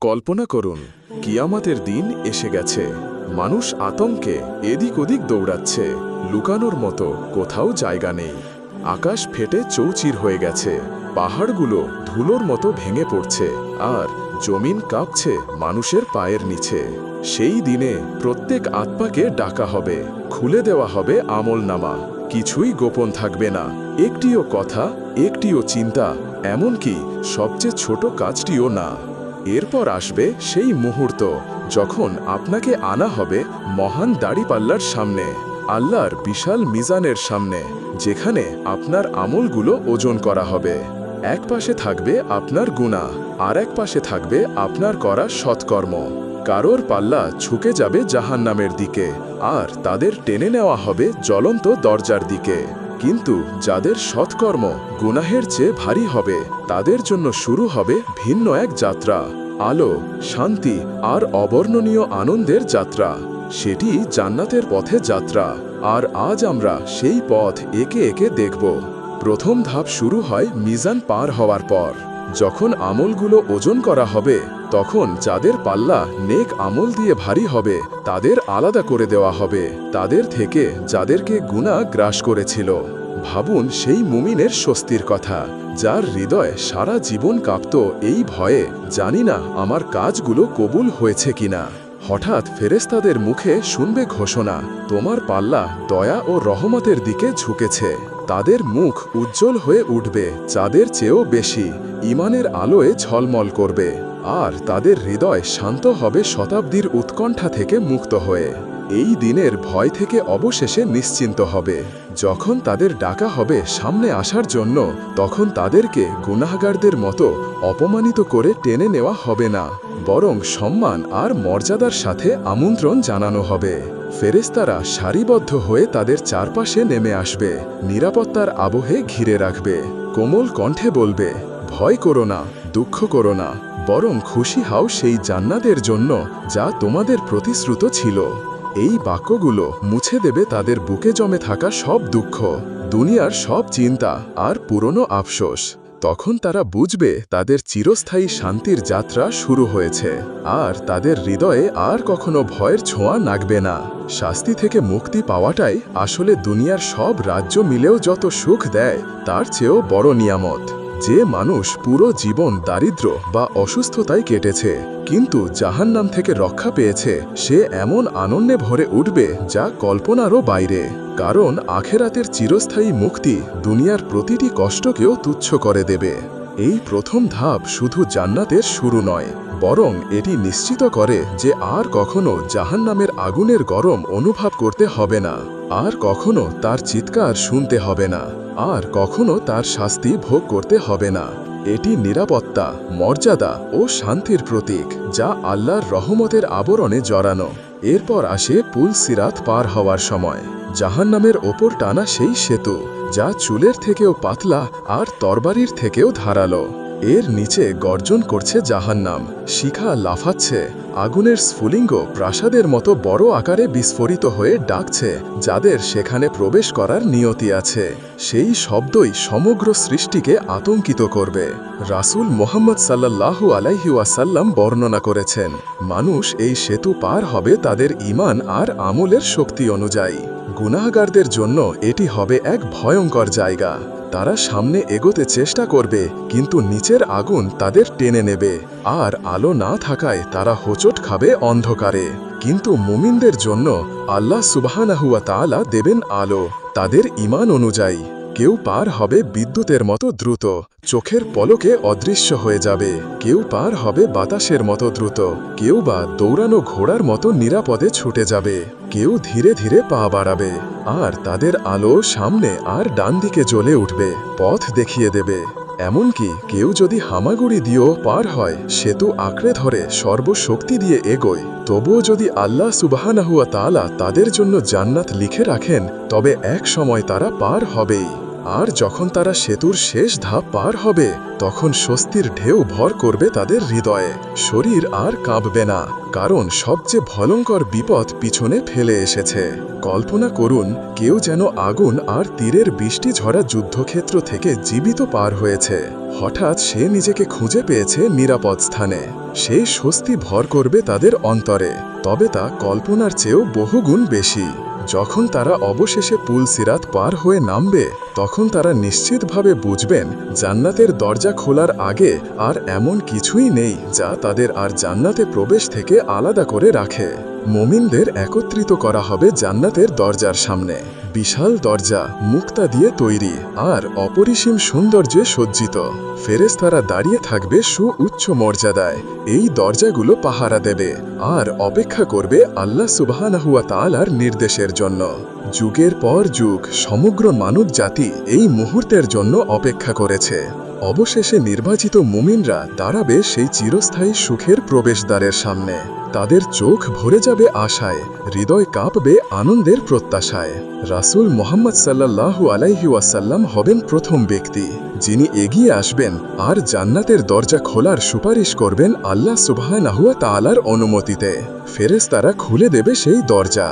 কল্পনা করুন, কিয়ামাতের দিন এসে গেছে। মানুষ আতঙ্কে এদিক ওদিক দৌড়াচ্ছে। লুকানোর মতো কোথাও জায়গা নেই। আকাশ ফেটে চৌচির হয়ে গেছে। পাহাড়গুলো ধুলোর মতো ভেঙে পড়ছে। আর জমিন কাঁপছে মানুষের পায়ের নিচে। সেই দিনে প্রত্যেক আত্মাকে ডাকা হবে, খুলে দেওয়া হবে আমল নামা কিছুই গোপন থাকবে না। একটিও কথা, একটিও চিন্তা, এমনকি সবচেয়ে ছোট কাজটিও না। এরপর আসবে সেই মুহূর্ত যখন আপনাকে আনা হবে মহান দাড়িপাল্লার সামনে, আল্লাহর বিশাল মিজানের সামনে, যেখানে আপনার আমলগুলো ওজন করা হবে। এক পাশে থাকবে আপনার গুণা আর এক পাশে থাকবে আপনার করা সৎকর্ম। কারোর পাল্লা ঝুঁকে যাবে জাহান্নামের দিকে, আর তাদের টেনে নেওয়া হবে জ্বলন্ত দরজার দিকে। কিন্তু যাদের সৎকর্ম গুনাহের চেয়ে ভারী হবে, তাদের জন্য শুরু হবে ভিন্ন এক যাত্রা। আলো, শান্তি আর অবর্ণনীয় আনন্দের যাত্রা। সেটি জান্নাতের পথে যাত্রা। আর আজ আমরা সেই পথ একে একে দেখব। প্রথম ধাপ শুরু হয় মিজান পার হওয়ার পর। যখন আমলগুলো ওজন করা হবে তখন যাদের পাল্লা নেক আমল দিয়ে ভারী হবে, তাদের আলাদা করে দেওয়া হবে, তাদের থেকে যাদেরকে গুণা গ্রাস করেছিল। ভাবুন সেই মুমিনের স্বস্তির কথা, যার হৃদয় সারা জীবন কাঁপত এই ভয়ে, জানি না আমার কাজগুলো কবুল হয়েছে কিনা। হঠাৎ ফেরেস্তাদের মুখে শুনবে ঘোষণা, তোমার পাল্লা দয়া ও রহমতের দিকে ঝুঁকেছে। তাদের মুখ উজ্জ্বল হয়ে উঠবে, চাঁদের চেয়েও বেশি, ইমানের আলোয় ঝলমল করবে, আর তাদের হৃদয় শান্ত হবে শতাব্দীর উৎকণ্ঠা থেকে মুক্ত হয়ে। এই দিনের ভয় থেকে অবশেষে নিশ্চিন্ত হবে। যখন তাদের ডাকা হবে সামনে আসার জন্য, তখন তাদেরকে গুনাহগারদের মতো অপমানিত করে টেনে নেওয়া হবে না, বরং সম্মান আর মর্যাদার সাথে আমন্ত্রণ জানানো হবে। ফেরেস্তারা সারিবদ্ধ হয়ে তাদের চারপাশে নেমে আসবে। নিরাপত্তার আবহে ঘিরে রাখবে। কোমল কণ্ঠে বলবে, ভয় করো না, দুঃখ করো না, বরং খুশি হাও সেই জান্নাতের জন্য যা তোমাদের প্রতিশ্রুত ছিল। এই বাক্যগুলো মুছে দেবে তাদের বুকে জমে থাকা সব দুঃখ, দুনিয়ার সব চিন্তা আর পুরনো আফসোস। তখন তারা বুঝবে তাদের চিরস্থায়ী শান্তির যাত্রা শুরু হয়েছে। আর তাদের হৃদয়ে আর কখনো ভয়ের ছোঁয়া নাগবে না। শাস্তি থেকে মুক্তি পাওয়াটাই আসলে দুনিয়ার সব রাজ্য মিলেও যত সুখ দেয়, তার চেয়েও বড় নিয়ামত। যে মানুষ পুরো জীবন দারিদ্র বা অসুস্থতায় কেটেছে, কিন্তু জাহান্নাম থেকে রক্ষা পেয়েছে, সে এমন আনন্দে ভরে উঠবে যা কল্পনারও বাইরে। কারণ আখেরাতের চিরস্থায়ী মুক্তি দুনিয়ার প্রতিটি কষ্টকেও তুচ্ছ করে দেবে। এই প্রথম ধাপ শুধু জান্নাতের শুরু নয়, বরং এটি নিশ্চিত করে যে আর কখনো জাহান্নামের আগুনের গরম অনুভব করতে হবে না। আর কখনো তার চিৎকার শুনতে হবে না, আর কখনো তার শাস্তি ভোগ করতে হবে না। এটি নিরাপত্তা, মর্যাদা ও শান্তির প্রতীক, যা আল্লাহর রহমতের আবরণে জড়ানো। এরপর আসে পুল সিরাত পার হওয়ার সময়। জাহান্নামের ওপর টানা সেই সেতু, যা চুলের থেকেও পাতলা আর তরবারির থেকেও ধারালো। এর নিচে গর্জন করছে জাহান্নাম। শিখা লাফাচ্ছে। আগুনের স্ফুলিঙ্গ প্রাসাদের মতো বড় আকারে বিস্ফোরিত হয়ে ডাকছে, যাদের সেখানে প্রবেশ করার নিয়তি আছে। সেই শব্দই সমগ্র সৃষ্টিকে আতঙ্কিত করবে। রাসূল মোহাম্মদ সাল্লাল্লাহু আলাইহিওয়াসাল্লাম বর্ণনা করেছেন, মানুষ এই সেতু পার হবে তাদের ঈমান আর আমলের শক্তি অনুযায়ী। গুনাহগারদের জন্য এটি হবে এক ভয়ঙ্কর জায়গা। তারা সামনে এগোতে চেষ্টা করবে, কিন্তু নিচের আগুন তাদের টেনে নেবে। আর আলো না থাকায় তারা হোচট খাবে অন্ধকারে। কিন্তু মুমিনদের জন্য আল্লাহ সুবাহানাহুয়া তালা দেবেন আলো, তাদের ইমান অনুযায়ী। কেউ পার হবে বিদ্যুতের মতো দ্রুত। চোখের পলকে অদৃশ্য হয়ে যাবে। কেউ পার হবে বাতাসের মতো দ্রুত। কেউ বা দৌড়ানো ঘোড়ার মতো নিরাপদে ছুটে যাবে। কেউ ধীরে ধীরে পা বাড়াবে। আর তাদের আলো সামনে আর ডান দিকে জ্বলে উঠবে। পথ দেখিয়ে দেবে। এমনকি কেউ যদি হামাগুড়ি দিয়েও পার হয় সেতু আঁকড়ে ধরে সর্বশক্তি দিয়ে এগোয়। তবুও যদি আল্লাহ সুবাহানাহুয়া তালা তাদের জন্য জান্নাত লিখে রাখেন, তবে এক সময় তারা পার হবেই। আর যখন তারা সেতুর শেষ ধাপ পার হবে, তখন স্বস্তির ঢেউ ভর করবে তাদের হৃদয়ে। শরীর আর কাঁপবে না, কারণ সবচেয়ে ভয়ঙ্কর বিপদ পিছনে ফেলে এসেছে। কল্পনা করুন, কেউ যেন আগুন আর তীরের বৃষ্টি ঝরা যুদ্ধক্ষেত্র থেকে জীবিত পার হয়েছে। হঠাৎ সে নিজেকে খুঁজে পেয়েছে নিরাপদ স্থানে। সেই স্বস্তি ভর করবে তাদের অন্তরে, তবে তা কল্পনার চেয়েও বহুগুণ বেশি। যখন তারা অবশেষে পুল সিরাত পার হয়ে নামবে তখন তারা নিশ্চিতভাবে বুঝবেন জান্নাতের দরজা খোলার আগে আর এমন কিছুই নেই যা তাদের আর জান্নাতে প্রবেশ থেকে আলাদা করে রাখে। মোমিনদের একত্রিত করা হবে জান্নাতের দরজার সামনে। বিশাল দরজা মুক্তা দিয়ে তৈরি আর অপরিসীম সৌন্দর্যে সজ্জিত। ফেরেস্তারা দাঁড়িয়ে থাকবে সুউচ্চ মর্যাদায়। এই দরজাগুলো পাহারা দেবে আর অপেক্ষা করবে আল্লাহ সুবাহানাহুয়া তালার নির্দেশের জন্য। যুগের পর যুগ সমগ্র মানব জাতি এই মুহূর্তের জন্য অপেক্ষা করেছে। অবশেষে নির্বাচিত মুমিনরা দাঁড়াবে সেই চিরস্থায়ী সুখের প্রবেশদ্বারের সামনে। তাদের চোখ ভরে যাবে আশায়, হৃদয় কাঁপবে আনন্দের প্রত্যাশায়। রাসূল মোহাম্মদ সাল্লাল্লাহু আলাইহি ওয়াসাল্লাম হবেন প্রথম ব্যক্তি, যিনি এগিয়ে আসবেন আর জান্নাতের দরজা খোলার সুপারিশ করবেন আল্লাহ সুবহানাহুয়া তালার অনুমতিতে। ফেরেশতারা খুলে দেবে সেই দরজা।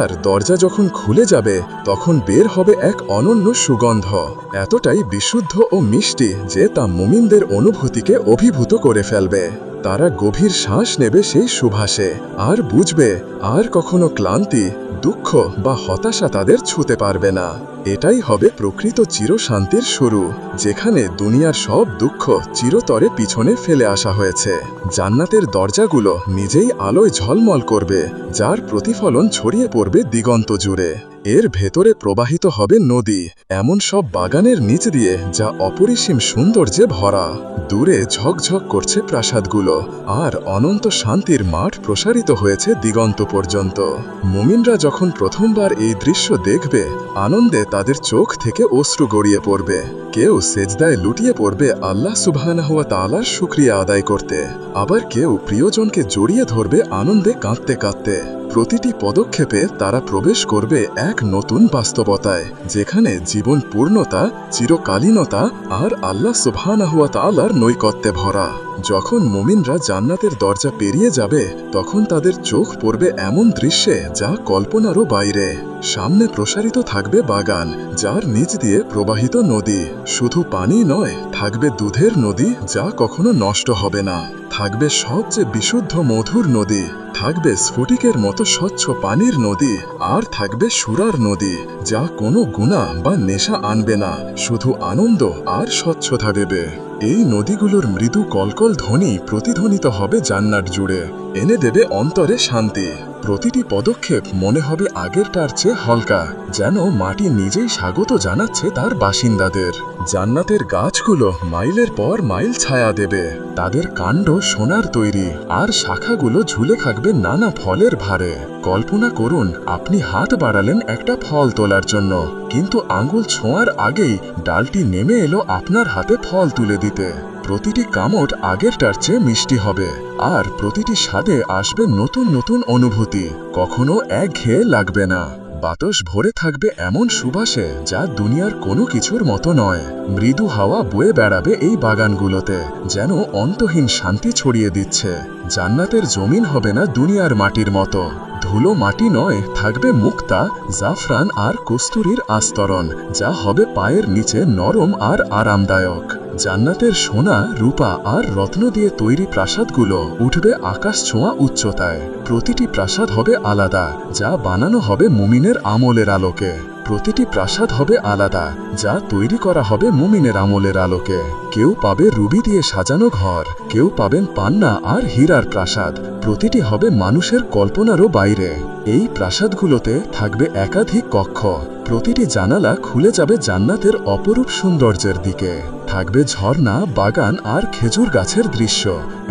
আর দরজা যখন খুলে যাবে, তখন বের হবে এক অনন্য সুগন্ধ। এতটাই বিশুদ্ধ ও মিষ্টি যে তা মুমিনদের অনুভূতিকে অভিভূত করে ফেলবে। তারা গভীর শ্বাস নেবে সেই সুভাষে, আর বুঝবে আর কখনো ক্লান্তি, দুঃখ বা হতাশা তাদের ছুতে পারবে না। এটাই হবে প্রকৃত চিরশান্তির শুরু, যেখানে দুনিয়ার সব দুঃখ চিরতরে পিছনে ফেলে আসা হয়েছে। জান্নাতের দরজাগুলো নিজেই আলোয় ঝলমল করবে, যার প্রতিফলন ছড়িয়ে পড়বে দিগন্ত জুড়ে। এর ভেতরে প্রবাহিত হবে নদী, এমন সব বাগানের নিচ দিয়ে যা অপরিসীম সৌন্দর্যে ভরা। দূরে ঝকঝক করছে প্রাসাদগুলো, আর অনন্ত শান্তির মাঠ প্রসারিত হয়েছে দিগন্ত পর্যন্ত। মুমিনরা যখন প্রথমবার এই দৃশ্য দেখবে, আনন্দে তাদের চোখ থেকে অশ্রু গড়িয়ে পড়বে। কেউ সেজদায় লুটিয়ে পড়বে আল্লাহ সুবহানাহুয়া তালার শুক্রিয়া আদায় করতে। আবার কেউ প্রিয়জনকে জড়িয়ে ধরবে আনন্দে কাঁদতে কাঁদতে। প্রতিটি পদক্ষেপে তারা প্রবেশ করবে এক নতুন বাস্তবতায়, যেখানে জীবন পূর্ণতা, চিরকালীনতা আর আল্লাহ সুবহানাহুয়া তাআলার নৈকত্যে ভরা। যখন মুমিনরা জান্নাতের দরজা পেরিয়ে যাবে, তখন তাদের চোখ পড়বে এমন দৃশ্যে যা কল্পনারও বাইরে। সামনে প্রসারিত থাকবে বাগান, যার নিচ দিয়ে প্রবাহিত নদী। শুধু পানি নয়, থাকবে দুধের নদী যা কখনো নষ্ট হবে না। থাকবে সবচেয়ে বিশুদ্ধ মধুর নদী। থাকবে স্ফটিকের মতো স্বচ্ছ পানির নদী আর থাকবে সুরার নদী, যা কোনো গুণা বা নেশা আনবে না, শুধু আনন্দ আর স্বচ্ছতা দেবে। এই নদীগুলোর মৃদু কলকল ধ্বনি প্রতিধ্বনিত হবে জান্নাট জুড়ে। এনে দেবে অন্তরে শান্তি। প্রতিটি পদক্ষেপ মনে হবে আগেরটার চেয়ে হালকা, যেন মাটি নিজেই স্বাগত জানাচ্ছে তার বাসিন্দাদের। জান্নাতের গাছগুলো মাইলের পর মাইল ছায়া দেবে। তাদের কাণ্ড সোনার তৈরি, আর শাখাগুলো ঝুলে থাকবে নানা ফলের ভারে কল্পনা করুন, আপনি হাত বাড়ালেন একটা ফল তোলার জন্য, কিন্তু আঙ্গুল ছোঁয়ার আগেই ডালটি নেমে এলো আপনার হাতে ফল তুলে দিতে। প্রতিটি কামট আগেরটার চেয়ে মিষ্টি হবে। আর প্রতিটি স্বাদে আসবে নতুন নতুন অনুভূতি। কখনো একঘেয়ে লাগবে না। বাতাস ভরে থাকবে এমন সুবাসে যা দুনিয়ার কোনো কিছুর মতো নয়। মৃদু হাওয়া বয়ে বেড়াবে এই বাগানগুলোতে, যেন অন্তহীন শান্তি ছড়িয়ে দিচ্ছে। জান্নাতের জমিন হবে না দুনিয়ার মাটির মতো। ধুলো মাটি নয়, থাকবে মুক্তা, জাফরান আর কস্তুরীর আস্তরণ, যা হবে পায়ের নিচে নরম আর আরামদায়ক। জান্নাতের সোনা, রূপা আর রত্ন দিয়ে তৈরি প্রাসাদগুলো উঠবে আকাশ ছোঁয়া উচ্চতায়। প্রতিটি প্রাসাদ হবে আলাদা, যা বানানো হবে মুমিনের আমলের আলোকে। প্রতিটি প্রাসাদ হবে আলাদা, যা তৈরি করা হবে মুমিনের আমলের আলোকে। কেউ পাবে রুবি দিয়ে সাজানো ঘর, কেউ পাবেন পান্না আর হীরার প্রাসাদ। প্রতিটি হবে মানুষের কল্পনারও বাইরে। এই প্রাসাদগুলোতে থাকবে একাধিক কক্ষ। প্রতিটি জানালা খুলে যাবে জান্নাতের অপরূপ সৌন্দর্যের দিকে। থাকবে ঝর্ণা, বাগান আর খেজুর গাছের দৃশ্য।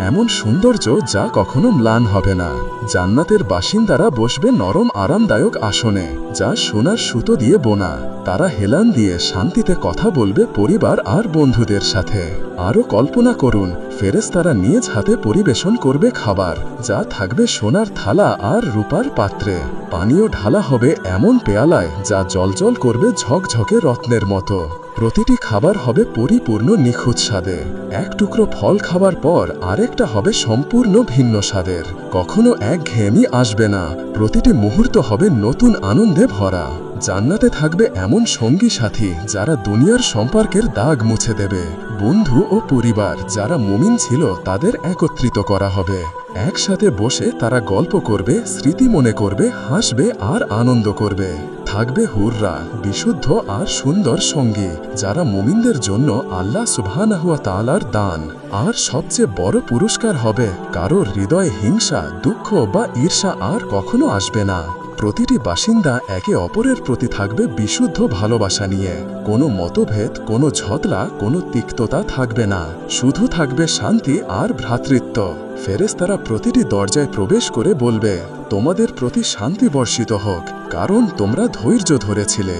এমন সৌন্দর্য যা কখনো ম্লান হবে না। জান্নাতের বাসিন্দারা বসবে নরম আরামদায়ক আসনে, যা সোনার সুতো দিয়ে বোনা। তারা হেলান দিয়ে শান্তিতে কথা বলবে পরিবার আর বন্ধুদের সাথে। আরও কল্পনা করুন, ফেরেশতারা নিজ হাতে পরিবেশন করবে খাবার, যা থাকবে সোনার থালা আর রূপার পাত্রে। পানীয় ঢালা হবে এমন পেয়ালায় যা জলজল করবে ঝকঝকে রত্নের মতো। প্রতিটি খাবার হবে পরিপূর্ণ নিখুঁত স্বাদে। এক টুকরো ফল খাবার পর আরেকটা হবে সম্পূর্ণ ভিন্ন স্বাদের। কখনো এক ঘেয়েমি আসবে না। প্রতিটি মুহূর্ত হবে নতুন আনন্দে ভরা। জান্নাতে থাকবে এমন সঙ্গী সাথী যারা দুনিয়ার সম্পর্কের দাগ মুছে দেবে। বন্ধু ও পরিবার যারা মুমিন ছিল তাদের একত্রিত করা হবে। একসাথে বসে তারা গল্প করবে, স্মৃতি মনে করবে, হাসবে আর আনন্দ করবে। থাকবে হুররা, বিশুদ্ধ আর সুন্দর সঙ্গী, যারা মুমিনদের জন্য আল্লাহ সুবহানাহুয়া তাআলার দান। আর সবচেয়ে বড় পুরস্কার হবে কারোর হৃদয়ে হিংসা, দুঃখ বা ঈর্ষা আর কখনো আসবে না। প্রতিটি বাসিন্দা একে অপরের প্রতি থাকবে বিশুদ্ধ ভালোবাসা নিয়ে। কোনো মতভেদ, কোনো ঝতলা কোনো তিক্ততা থাকবে না। শুধু থাকবে শান্তি আর ভ্রাতৃত্ব। ফেরেশতারা প্রতিটি দরজায় প্রবেশ করে বলবে তোমাদের প্রতি শান্তি বর্ষিত হোক, কারণ তোমরা ধৈর্য ধরেছিলে।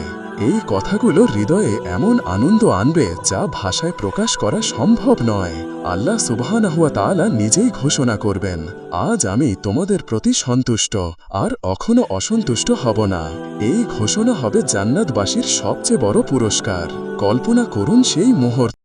এই কথাগুলো হৃদয়ে এমন আনন্দ আনবে যা ভাষায় প্রকাশ করা সম্ভব নয়। আল্লাহ সুবহানাহুয়া তাআলা নিজেই ঘোষণা করবেন, আজ আমি তোমাদের প্রতি সন্তুষ্ট, আর কখনো অসন্তুষ্ট হব না। এই ঘোষণা হবে জান্নাতবাসীর সবচেয়ে বড় পুরস্কার। কল্পনা করুন সেই মুহূর্ত।